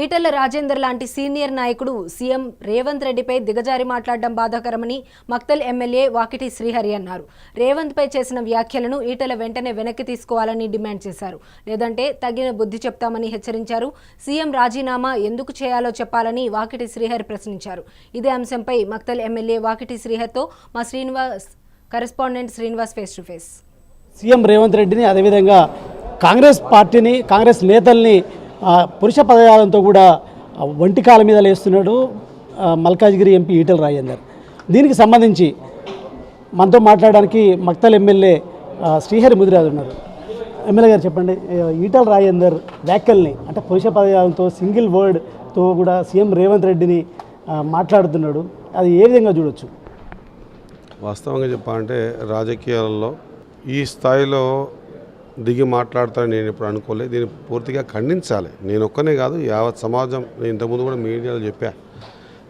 ఈటెల రాజేందర్ లాంటి సీనియర్ నాయకుడు సీఎం రేవంత్ రెడ్డిపై దిగజారి మాట్లాడడం బాధాకరమని మక్తల్ ఎమ్మెల్యే వాకిటి శ్రీహరి అన్నారు. రేవంత్ పై చేసిన వ్యాఖ్యలను ఈటెల వెంటనే వెనక్కి తీసుకోవాలని డిమాండ్ చేశారు. లేదంటే తగిన బుద్ధి చెప్తామని హెచ్చరించారు. సీఎం రాజీనామా ఎందుకు చేయాలో చెప్పాలని వాకిటి శ్రీహరి ప్రశ్నించారు. ఇదే అంశంపై మక్తల్ ఎమ్మెల్యే వాకిటి శ్రీహర్తో మా Srinivas correspondent Srinivas face to face. CM Revanth రెడ్డిని అదేవిధంగా కాంగ్రెస్ పార్టీని కాంగ్రెస్ నేతల్ని పురుష పదజాలంతో కూడా ఆ, మీద లేస్తున్నాడు మల్కాజ్గిరి ఎంపీ ఈటల రాజేందర్. దీనికి సంబంధించి మనతో మాట్లాడడానికి మక్తల్ ఎమ్మెల్యే శ్రీహరి ముదిరాజు ఉన్నారు. ఎమ్మెల్యే గారు చెప్పండి ఈటల రాజేందర్ వ్యాఖ్యల్ని అంటే పురుష పదజాలంతో సింగిల్ వర్డ్తో కూడా సీఎం రేవంత్ రెడ్డిని మాట్లాడుతున్నాడు. అది ఏ విధంగా చూడొచ్చు? వాస్తవంగా చెప్పాలంటే రాజకీయాలలో ఈ స్థాయిలో దిగి మాట్లాడతానని నేను ఇప్పుడు అనుకోలేదు. దీన్ని పూర్తిగా ఖండించాలి. నేను ఒక్కనే కాదు యావత్ సమాజం నేను ఇంతకుముందు కూడా మీడియాలో చెప్పా.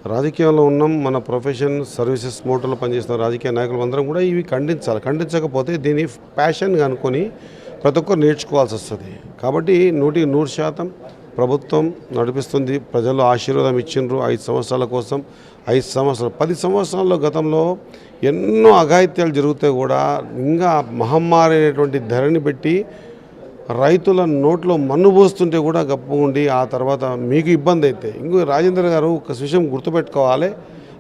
రాజకీయాల్లో ఉన్నాం మన ప్రొఫెషన్ సర్వీసెస్ మోటార్లో పనిచేస్తున్న రాజకీయ నాయకులు అందరం కూడా ఇవి ఖండించాలి. ఖండించకపోతే దీన్ని ప్యాషన్గా అనుకొని ప్రతి ఒక్కరు నేర్చుకోవాల్సి వస్తుంది. కాబట్టి నూటికి నూరు శాతం ప్రభుత్వం నడిపిస్తుంది. ప్రజలు ఆశీర్వాదం ఇచ్చిండ్రు. ఐదు సంవత్సరాల కోసం ఐదు సంవత్సరాలు పది సంవత్సరాల్లో గతంలో ఎన్నో అఘాయిత్యాలు జరుగుతే కూడా ఇంకా మహమ్మారి అనేటువంటి ధరని పెట్టి రైతుల నోట్లో మన్ను పోస్తుంటే కూడా గప్పు ఉండి ఆ తర్వాత మీకు ఇబ్బంది అయితే. ఇంకో రాజేంద్ర గారు ఒక విషయం గుర్తుపెట్టుకోవాలి.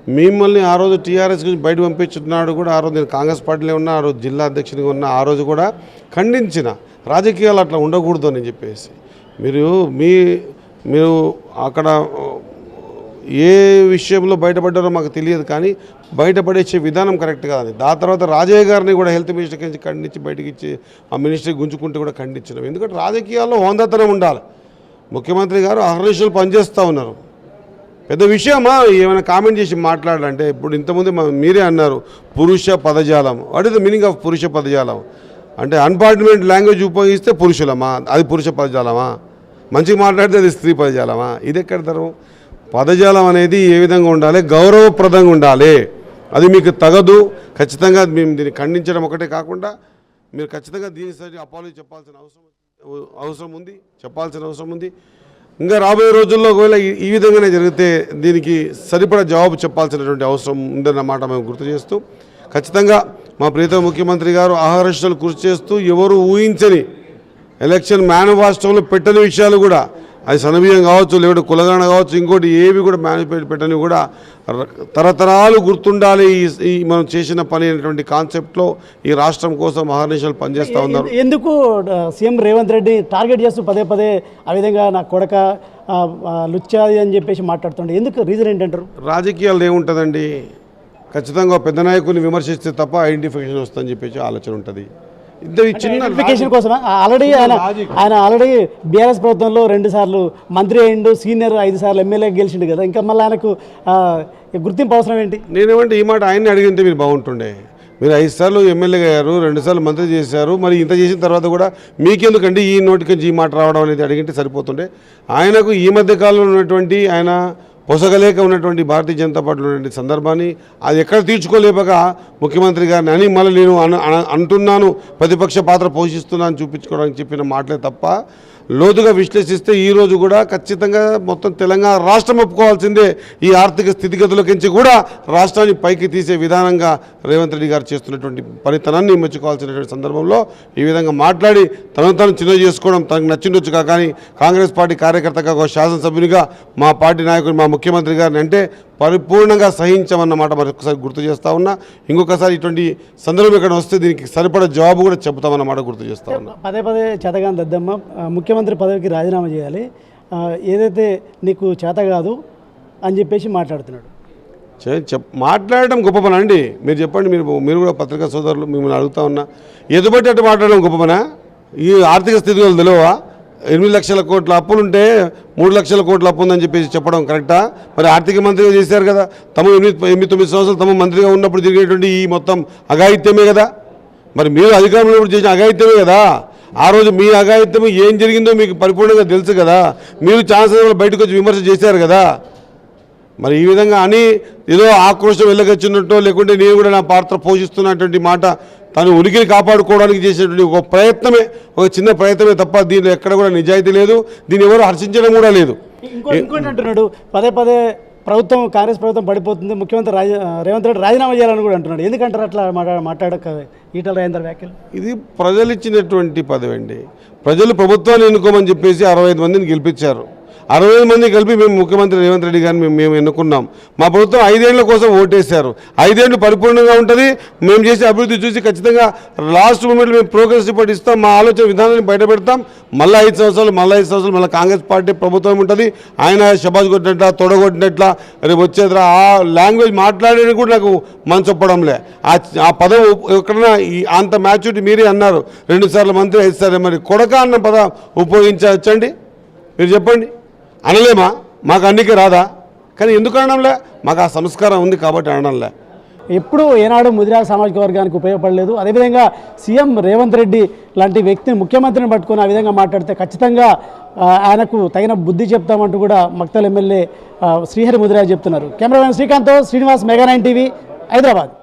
మిమ్మల్ని ఆ రోజు టీఆర్ఎస్ గురించి బయట పంపించున్నాడు కూడా ఆ రోజు నేను కాంగ్రెస్ పార్టీలో ఉన్నా ఆ రోజు జిల్లా అధ్యక్షునిగా ఉన్నా ఆ రోజు కూడా ఖండించిన. రాజకీయాలు అట్లా ఉండకూడదు అని చెప్పేసి. మీరు మీ మీరు అక్కడ ఏ విషయంలో బయటపడ్డారో మాకు తెలియదు కానీ బయటపడేసే విధానం కరెక్ట్ కాదని దాని తర్వాత రాజయ్య గారిని కూడా హెల్త్ మినిస్టర్ నుంచి ఖండించి బయటకి ఇచ్చి ఆ మినిస్టర్ గుంజుకుంటే కూడా ఖండించినాం ఎందుకంటే రాజకీయాల్లో హోందతనం ఉండాలి. ముఖ్యమంత్రి గారు అహర్నిశలు పనిచేస్తూ ఉన్నారు. పెద్ద విషయమా? ఏమైనా కామెంట్ చేసి మాట్లాడాలంటే ఇప్పుడు ఇంతకుముందు మీరే అన్నారు పురుష పదజాలం. What is the meaning of పురుష పదజాలం? అంటే అన్పార్టిమెంట్ లాంగ్వేజ్ ఉపయోగిస్తే పురుషులమా? అది పురుష పదజాలమా? మంచిగా మాట్లాడితే అది స్త్రీ పదజాలమా? ఇది ఎక్కడ ధర్మం? పదజాలం అనేది ఏ విధంగా ఉండాలి? గౌరవప్రదంగా ఉండాలి. అది మీకు తగదు. ఖచ్చితంగా మేము దీన్ని ఖండించడం ఒకటే కాకుండా మీరు ఖచ్చితంగా దీనిసరి అపాలజీ చెప్పాల్సిన అవసరం అవసరం ఉంది చెప్పాల్సిన అవసరం ఉంది. ఇంకా రాబోయే రోజుల్లో ఒకవేళ ఈ- విధంగానే జరిగితే దీనికి సరిపడా జవాబు చెప్పాల్సినటువంటి అవసరం ఉందన్న మాట మేము గుర్తు చేస్తూ ఖచ్చితంగా మా ప్రీత ముఖ్యమంత్రి గారు ఆహారశలు కృషి చేస్తూ ఎవరు ఊహించని ఎలక్షన్ మేనిఫెస్టోలో పెట్టని విషయాలు కూడా అది సనబియ్యం కావచ్చు లేకుంటే కులగాన కావచ్చు ఇంకోటి ఏవి కూడా మేనిఫెస్టో పెట్టని కూడా తరతరాలు గుర్తుండాలి ఈ మనం చేసిన పని అనేటువంటి కాన్సెప్ట్లో ఈ రాష్ట్రం కోసం మహానిషాలు పనిచేస్తూ ఉన్నారు. ఎందుకు సీఎం రేవంత్ రెడ్డి టార్గెట్ చేస్తూ పదే పదే ఆ విధంగా నా కొడక లుచ్చాది అని చెప్పేసి మాట్లాడుతుండే. ఎందుకు? రీజన్ ఏంటంటారు? రాజకీయాలు ఏముంటుందండి? ఖచ్చితంగా పెద్ద నాయకుని విమర్శిస్తే తప్ప ఐడెంటిఫికేషన్ వస్తుందని చెప్పేసి ఆలోచన ఉంటుంది. ఐడెంటిఫికేషన్ కోసం ఆల్రెడీ ఆయన ఆయన ఆల్రెడీ బీఆర్ఎస్ ప్రభుత్వంలో రెండు సార్లు మంత్రి అయిండు సీనియర్ ఐదు సార్లు ఎమ్మెల్యే గెలిచిండు కదా. ఇంకా మళ్ళీ ఆయనకు గుర్తింపు అవసరం ఏంటి? నేనేమంటే ఈ మాట ఆయన్ని అడిగితే మీరు బాగుంటుండే. మీరు ఐదు సార్లు ఎమ్మెల్యే అయ్యారు రెండు సార్లు మంత్రి చేశారు మరి ఇంత చేసిన తర్వాత కూడా మీకెందుకండి ఈ నోటికి ఈ మాట రావడం అనేది అడిగింటే సరిపోతుండే. ఆయనకు ఈ మధ్య కాలంలో ఉన్నటువంటి ఆయన పొసగలేక ఉన్నటువంటి భారతీయ జనతా పార్టీలో ఉన్నటువంటి సందర్భాన్ని అది ఎక్కడ తీర్చుకోలేపక ముఖ్యమంత్రి గారిని అని మళ్ళీ నేను అన- అంటున్నాను. ప్రతిపక్ష పాత్ర పోషిస్తున్నాను చూపించుకోవడానికి చెప్పిన మాటలే తప్ప లోతుగా విశ్లేషిస్తే ఈ రోజు కూడా ఖచ్చితంగా మొత్తం తెలంగాణ రాష్ట్రం ఒప్పుకోవాల్సిందే ఈ ఆర్థిక స్థితిగతులకించి కూడా రాష్ట్రాన్ని పైకి తీసే విధానంగా రేవంత్ రెడ్డి గారు చేస్తున్నటువంటి పనితనాన్ని మెచ్చుకోవాల్సినటువంటి సందర్భంలో ఈ విధంగా మాట్లాడి తనను తాను చిన్న చేసుకోవడం తనకు నచ్చిండొచ్చు కానీ కాంగ్రెస్ పార్టీ కార్యకర్తగా ఒక శాసనసభ్యునిగా మా పార్టీ నాయకుడు మా ముఖ్యమంత్రి గారిని అంటే పరిపూర్ణంగా సహించమన్నమాట మరొకసారి గుర్తు చేస్తా ఉన్నా. ఇంకొకసారి ఇటువంటి సందర్భం ఇక్కడ వస్తే దీనికి సరిపడా జవాబు కూడా చెబుతామన్నమాట గుర్తు చేస్తా ఉన్నా. పదే పదే చేతగాని దద్దమ్మ ముఖ్యమంత్రి పదవికి రాజీనామా చేయాలి. ఏదైతే నీకు చేత కాదు అని చెప్పేసి మాట్లాడుతున్నాడు. చే- చెప్ మాట్లాడడం గొప్ప పని అండి? మీరు చెప్పండి మీరు మీరు కూడా పత్రికా సోదరులు మిమ్మల్ని అడుగుతా ఉన్నా. ఎదుబట్టి అట్టు మాట్లాడడం గొప్ప పనా? ఈ ఆర్థిక స్థితిగతులు తెలియవా? ఎనిమిది లక్షల కోట్ల అప్పులుంటే మూడు లక్షల కోట్ల అప్పు ఉందని చెప్పేసి చెప్పడం కరెక్టా? మరి ఆర్థిక మంత్రిగా చేశారు కదా. తమ ఎనిమిది ఎనిమిది తొమ్మిది సంవత్సరాలు తమ మంత్రిగా ఉన్నప్పుడు జరిగేటువంటి ఈ మొత్తం అఘాయిత్యమే కదా. మరి మీరు అధికారంలో ఉన్నప్పుడు చేసిన అఘాయిత్యమే కదా. ఆ రోజు మీ అఘాయిత్యం ఏం జరిగిందో మీకు పరిపూర్ణంగా తెలుసు కదా. మీరు ఛాన్సలర్ బయటకు వచ్చి విమర్శ చేశారు కదా. మరి ఈ విధంగా అని ఏదో ఆక్రోశం వెళ్ళగచ్చినట్టు లేకుంటే నేను కూడా నా పాత్ర పోషిస్తున్నటువంటి మాట తను ఉనికిని కాపాడుకోవడానికి చేసేటువంటి ఒక ప్రయత్నమే ఒక చిన్న ప్రయత్నమే తప్ప దీనిలో ఎక్కడ కూడా నిజాయితీ లేదు. దీన్ని ఎవరు హర్షించడం కూడా లేదు. ఇంకోటి అంటున్నాడు పదే పదే ప్రభుత్వం కాంగ్రెస్ ప్రభుత్వం పడిపోతుంది ముఖ్యమంత్రి రాజ రేవంత్ రెడ్డి రాజీనామా చేయాలని కూడా అంటున్నాడు. ఎందుకంటారు అట్లా మాట్లా మాట్లాడక ఈటల రాజేందర్ వ్యాఖ్యలు? ఇది ప్రజలు ఇచ్చినటువంటి పదవి అండి ప్రజలు ప్రభుత్వాన్ని ఎన్నుకోమని చెప్పేసి అరవై ఐదు మందిని గెలిపించారు. అరవై మంది కలిపి మేము ముఖ్యమంత్రి రేవంత్ రెడ్డి గారిని మేము మేము ఎన్నుకున్నాం. మా ప్రభుత్వం ఐదేళ్ళ కోసం ఓటేశారు. ఐదేళ్ళు పరిపూర్ణంగా ఉంటుంది. మేము చేసే అభివృద్ధి చూసి ఖచ్చితంగా లాస్ట్ మూమెంట్లో మేము ప్రోగ్రెస్ రిపోర్ట్ ఇస్తాం. మా ఆలోచన విధానాన్ని బయట పెడతాం. మళ్ళీ ఐదు సంవత్సరాలు మళ్ళీ ఐదు సంవత్సరాలు మళ్ళీ కాంగ్రెస్ పార్టీ ప్రభుత్వం ఉంటుంది. ఆయన శబాజ్ కొట్టినట్ల తొడగొట్టినట్ల రేపు వచ్చేదిరా ఆ లాంగ్వేజ్ మాట్లాడేది కూడా నాకు మనసు ఆ ఆ పదం ఎక్కడన్నా అంత మ్యాచ్యూరిటీ మీరే అన్నారు. రెండు సార్లు మంత్రి ఐదు సార్లు మరి కొడక అన్న పదం ఉపయోగించవచ్చండి? మీరు చెప్పండి. అనలేమా? మాకు అన్నికి రాదా? కానీ ఎందుకు అనడంలే? మాకు ఆ సంస్కారం ఉంది కాబట్టి అనడంలే. ఎప్పుడు ఏనాడు ముదిరాజ్ సామాజిక వర్గానికి ఉపయోగపడలేదు. అదేవిధంగా సీఎం రేవంత్ రెడ్డి లాంటి వ్యక్తిని ముఖ్యమంత్రిని పట్టుకుని ఆ విధంగా మాట్లాడితే ఖచ్చితంగా ఆయనకు తగిన బుద్ధి చెప్తామంటూ కూడా మక్తల్ ఎమ్మెల్యే శ్రీహరి ముదిరాజ్ చెప్తున్నారు. Cameraman Srikanth Srinivas Mega nine TV Hyderabad.